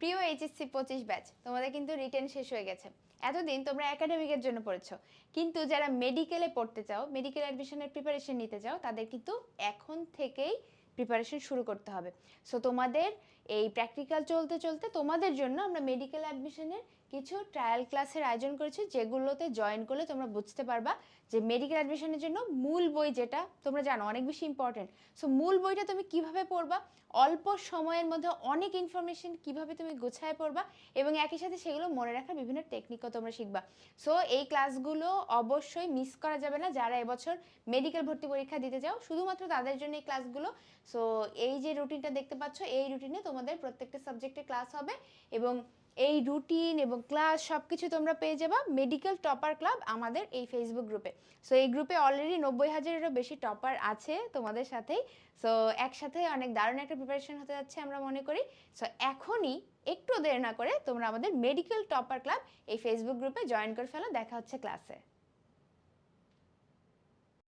প্রিয় এইচএসসি পঁচিশ ব্যাচ তোমাদের কিন্তু রিটেন শেষ হয়ে গেছে। এতদিন তোমরা একাডেমিকের জন্য পড়েছ। কিন্তু যারা মেডিকেলে পড়তে চাও মেডিকেল অ্যাডমিশনের প্রিপারেশন নিতে চাও, তাদের কিন্তু এখন থেকেই প্রিপারেশন শুরু করতে হবে। সো তোমাদের এই প্র্যাকটিক্যাল চলতে চলতে তোমাদের জন্য আমরা মেডিকেল অ্যাডমিশনের কিছু ট্রায়াল ক্লাসের আয়োজন করেছি, যেগুলোতে জয়েন করলে তোমরা বুঝতে পারবা যে মেডিকেল অ্যাডমিশনের জন্য মূল বই যেটা, তোমরা জানো অনেক বেশি ইম্পর্টেন্ট সো মূল বইটা তুমি কীভাবে পড়বা? অল্প সময়ের মধ্যে অনেক ইনফরমেশন কীভাবে তুমি গোছায় পড়বা? এবং একই সাথে সেগুলো মনে রাখার বিভিন্ন টেকনিকও তোমরা শিখবা। সো এই ক্লাসগুলো অবশ্যই মিস করা যাবে না। যারা এবছর মেডিকেল ভর্তি পরীক্ষা দিতে চাও, শুধুমাত্র তাদের জন্য এই ক্লাসগুলো সো এই যে রুটিনটা দেখতে পাচ্ছ, এই রুটিনে তোমাদের প্রত্যেকটা সাবজেক্টে ক্লাস হবে এবং এই রুটিন এবং ক্লাস সব কিছু তোমরা পেয়ে যাবা মেডিকেল টপার ক্লাব আমাদের এই ফেসবুক গ্রুপে সো এই গ্রুপে অলরেডি নব্বই হাজারেরও বেশি টপার আছে তোমাদের সাথেই। সো একসাথে অনেক দারুণ একটা প্রিপারেশন হতে যাচ্ছে আমরা মনে করি। সো এখনই একটু দেরি না করে তোমরা আমাদের মেডিকেল টপার ক্লাব এই ফেসবুক গ্রুপে জয়েন করে ফেলো, দেখা হচ্ছে ক্লাসে